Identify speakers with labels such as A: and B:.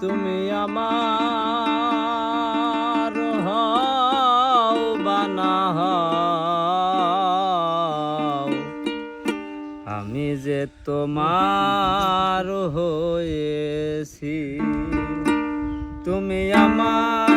A: তুমি আমার হও বানা হও। আমি যে তোমার হয়েছি তুমি আমার